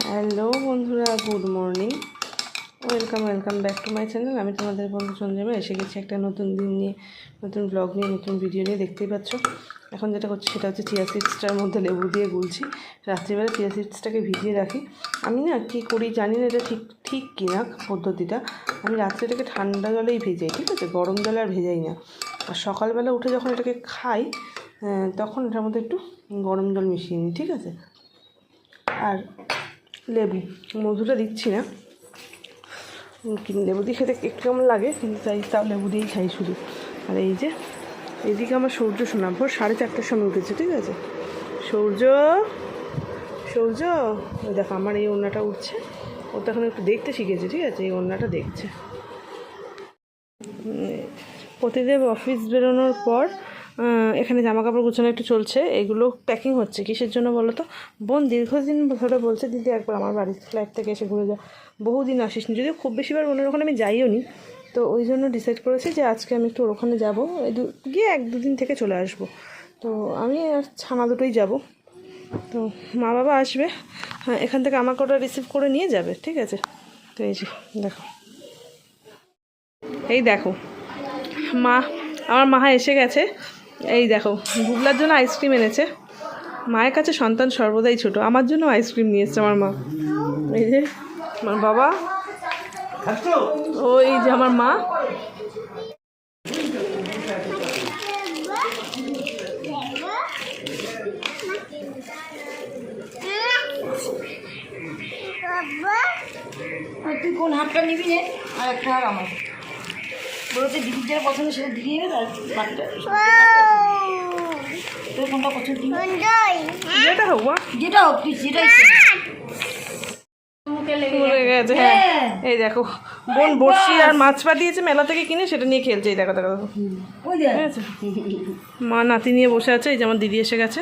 Hello বন্ধুরা, good morning. Welcome welcome back to my channel. আমি তোমাদের বন্ধু সঞ্জয় এসে গেছি একটা নতুন দিন নিয়ে, নতুন ব্লগ নিয়ে, নতুন ভিডিও নিয়ে। দেখতেই পাচ্ছ? এখন যেটা করছি সেটা হচ্ছে চিয়া সিডসটার মধ্যে লেবু দিয়ে গুলছি। রাত্রিবেলা চিয়া সিডসটাকে ভিজিয়ে রাখি। আমি না কী করি জানি না এটা ঠিক ঠিক কি না পদ্ধতিটা। আমি রাত্রিটাকে ঠান্ডা জলেই ভেজাই, ঠিক আছে? গরম জলে আর ভেজাই না। আর সকালবেলা উঠে যখন এটাকে খাই তখন এটার মধ্যে একটু গরম জল মিশিয়ে নিই, ঠিক আছে? আর লেবু, মধুটা দিচ্ছি না। লেবু দিয়ে খেতে একটু কেমন লাগে, কিন্তু তাই তাও লেবু দিয়েই খাই শুধু। আর এই যে, এদিকে আমার সূর্য শোনা, ভোর সাড়ে চারটার সময় উঠেছে, ঠিক আছে? সূর্য সূর্য দেখো আমার এই ওড়নাটা উঠছে। ও তো এখন একটু দেখতে শিখেছে, ঠিক আছে? এই ওড়নাটা দেখছে। প্রতিদেব অফিস বেরোনোর পর এখানে জামা কাপড় গুছানো একটু চলছে। এগুলো প্যাকিং হচ্ছে। কিসের জন্য বলো তো? বোন দীর্ঘদিন ধরে বলছে, দিদি, একবার আমার বাড়ির ফ্ল্যাট থেকে এসে ঘুরে যা। বহুদিন আসিস নি যদিও খুব বেশিবার বোনের ওখানে আমি যাইও নি তো ওই জন্য ডিসাইড করেছি যে আজকে আমি একটু ওর ওখানে যাব। গিয়ে এক দুদিন থেকে চলে আসব। তো আমি আর ছানা দুটোই যাব। তো মা বাবা আসবে। হ্যাঁ এখান থেকে আমাকে ওটা রিসিভ করে নিয়ে যাবে, ঠিক আছে? তো এই যে, দেখো। এই দেখো। মা, আমার মা এসে গেছে। এই দেখো, গুগলার জন্য আইসক্রিম এনেছে। মায়ের কাছে সন্তান সর্বদাই ছোট, আমার জন্য আইসক্রিম নিয়ে এসছে আমার মা। এই যে, আমার বাবা। ও এই যে আমার মা। তুই কোন হাতটা নিবি রে? আর একটা আমার। বলতে দিদির যেটা পছন্দ সেটা দিয়ে নেবে আর বাকিটা তোর কোনটা পছন্দ যেটা হোক যেটা হোক তুই যেটাই গেছে হ্যাঁ। এই দেখো বোন বড়শি আর মাছ পাঠিয়েছে মেলা থেকে কিনে সেটা নিয়ে খেলছে এই দেখো দেখো মা নাতি নিয়ে বসে আছে এই যে আমার দিদি এসে গেছে।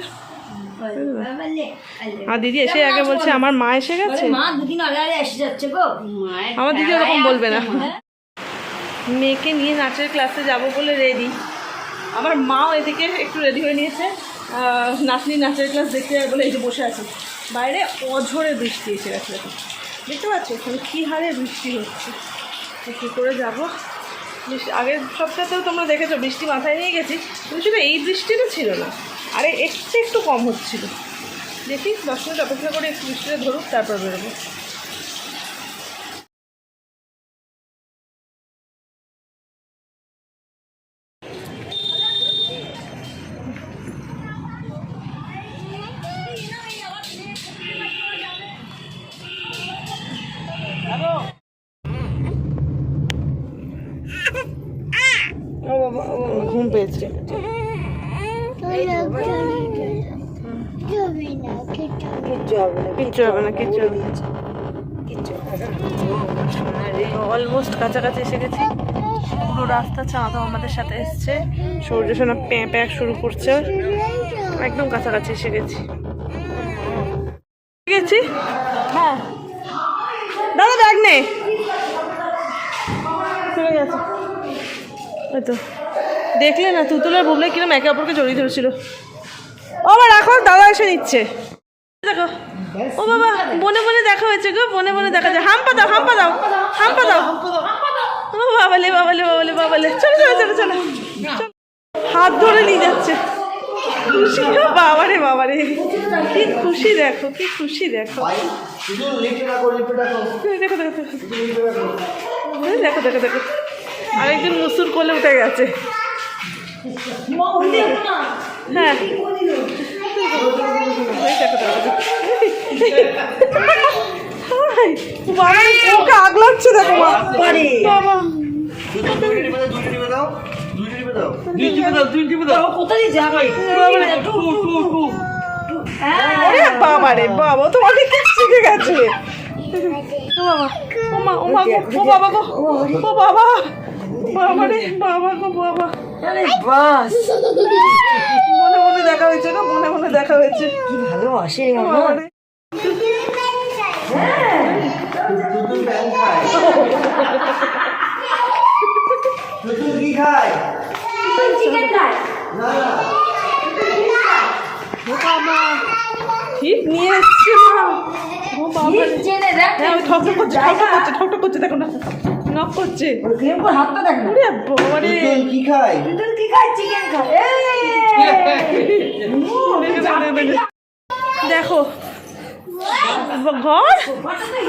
আর দিদি এসে আগে বলছে আমার মা এসে গেছে? মা দুদিন আগে আগে এসে যাচ্ছে গো। আমার দিদি ওরকম বলবে না। মেয়েকে নিয়ে নাচের ক্লাসে যাব বলে রেডি আমার মাও এদিকে একটু রেডি হয়ে নিয়েছে। নাতনি নাচের ক্লাস দেখতে যাবে বলে এই যে বসে আছে। বাইরে অঝরে বৃষ্টি এসে গেছে দেখো। দেখতে পাচ্ছ ওখানে কী হারে বৃষ্টি হচ্ছে? কী করে যাব? বৃষ্টি আগের সপ্তাহতেও তোমরা দেখেছ বৃষ্টি মাথায় নিয়ে গেছি। কিন্তু শুধু এই বৃষ্টিটা ছিল না। আরে একটু একটু কম হচ্ছিল। দেখি, দশ মিনিট অপেক্ষা করে একটু বৃষ্টিটা ধরুক, তারপর বেরোবো। ঘুম পেয়েছে। কিচ্ছু হবে না কিচ্ছু হবে না কিচ্ছু হবে অলমোস্ট কাছাকাছি এসে গেছি। পুরো রাস্তা চাঁদা আমাদের সাথে এসছে। সূর্য সোনা প্যাঁ প্যাঁ শুরু করছে। একদম কাছাকাছি এসে গেছি। গেছি? হ্যাঁ। দাদা ব্যাগ নে। চলে গেছে। ওই তো। দেখলে না তুতুলার বুবলে কিরম একে অপরকে জড়িয়ে ধরেছিল। ও বাবা রাখো দাদা এসে নিচ্ছে। দেখো। ও বাবা বনে বনে দেখা হয়েছে গো বনে বনে দেখা যায়। হাম্পা দাও হাম্পা দাও হাম্পা দাও। ও বাবালে বাবালে বাবালে বাবালে। চলো চলো চলো চলো। চলো। হাত ধরে নিয়ে যাচ্ছে। খুশি বাবারে বাবারে। কি খুশি দেখো কি খুশি দেখো। দেখো দেখো দেখো। দেখো দেখো দেখো। আরেকজন মুসুর কোলে উঠে গেছে। হ্যাঁ। ওকে আগলাচ্ছে দেখো বাবা। কোথায় বাবা রে বাবা ও তোমাকে কি শিখে গেছে? ও বাবা ও মা ও মা গো, ও বাবা গো ও বাবা। বাবা রে বাবা গো বাবা। আরে বাস। মনে মনে দেখা হয়েছে গো মনে মনে দেখা হয়েছে। কি ভালোবাসে ও বাবা রে চিকেন খায় ও বাবা ঠিক নিয়ে এসছে মা। ও বাবা চেনে দেখ। হ্যাঁ ওই ঠক ঠক করছে ঠক ঠক করছে ঠক ঠক করছে দেখো না। নক করছে। ওর করে হাতটা দেখ না। বাবারে। তুই কি খাই তুই কি খাই চিকেন খা দেখো। ঘর?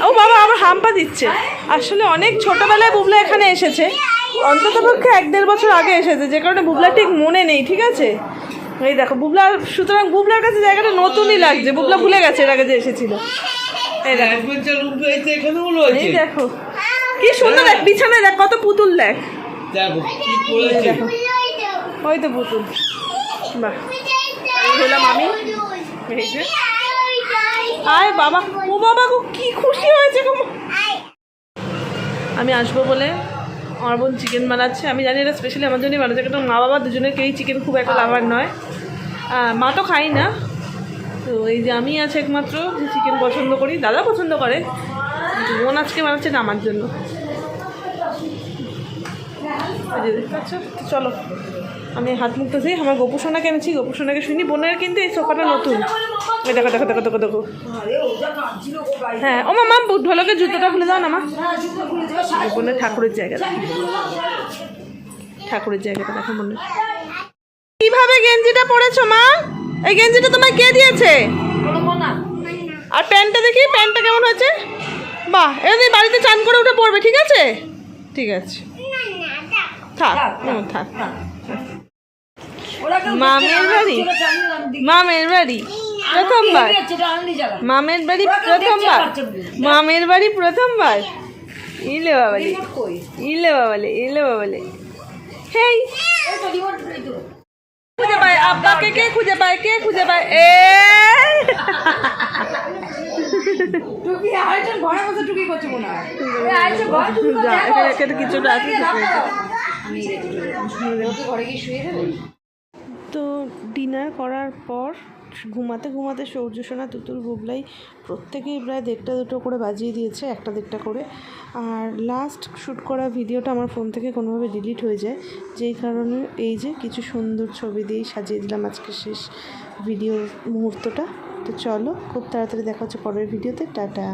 ও বাবা আমার হাম্পা দিচ্ছে। আসলে অনেক ছোটবেলায় বুবলা এখানে এসেছে। অন্তত পক্ষে এক দেড় বছর আগে এসেছে। যে কারণে বুবলা ঠিক মনে নেই ঠিক আছে? এই দেখো বুবলা সুতরাং বুবলার কাছে জায়গাটা নতুনই লাগছে। বুবলা ভুলে গেছে এর আগে যে এসেছিল। এই দেখো। কি সুন্দর দেখ বিছানায় দেখ কত পুতুল দেখ। ওই তো পুতুল। বাহ। এই হলাম আমি আয় বাবা। ও বাবা গো কি খুশি হয়েছে গো আমি আসব বলে আমার বোন চিকেন বানাচ্ছে। আমি জানি এটা স্পেশালি আমার জন্যই বানাচ্ছে কারণ মা বাবা দুজনের কেউই চিকেন খুব একটা লাভার নয়। মা তো খাই না। তো এই যে আমি আছে একমাত্র যে চিকেন পছন্দ করি দাদা পছন্দ করে। কিন্তু বোন আজকে বানাচ্ছে না আমার জন্য। চলো, আমি হাত মুখতে যাই আমার গোপুসোনাকে এনেছি। গোপুসোনাকে শুনি। বোনের কিন্তু এই সোফাটা নতুন। এই দেখো দেখো দেখো দেখো দেখো। হ্যাঁ ও মা মা ঢোলকের জুতোটা খুলে দাও না, মা। বোনের ঠাকুরের জায়গাটা। ঠাকুরের জায়গাটা দেখো মনে কীভাবে গেঞ্জিটা পরেছো, মা? এই গেঞ্জিটা তোমায় কে দিয়েছে? আর প্যান্টটা দেখি, প্যান্টটা কেমন হয়েছে? বাহ এবার বাড়িতে চান করে ওটা পড়বে ঠিক আছে? ঠিক আছে। থাক থাক। মামের বাড়ি? মামের বাড়ি? প্রথমবার। মামের বাড়ি প্রথমবার? মামের বাড়ি প্রথমবার? ইলে বাবালে? ইলে বাবালে ইলে বাবালে হেই। খুঁজে পায় আব্বাকে কে খুঁজে পায় কে খুঁজে পায়? এ। টুকি আরেকজন ঘরে বসে টুকি করছে মনে হয়। কিছুটা আছে ঘরে গিয়ে শুয়ে তো ডিনার করার পর ঘুমাতে ঘুমাতে সূর্য সোনা তুতুল বুবলাই প্রত্যেকেই প্রায় দেড়টা দুটো করে বাজিয়ে দিয়েছে একটা দেড়টা করে। আর লাস্ট শ্যুট করা ভিডিওটা আমার ফোন থেকে কোনোভাবে ডিলিট হয়ে যায়। যেই কারণে এই যে কিছু সুন্দর ছবি দিয়েই সাজিয়ে দিলাম আজকে শেষ ভিডিওর মুহূর্তটা। তো চলো খুব তাড়াতাড়ি দেখা হচ্ছে পরের ভিডিওতে টাটা।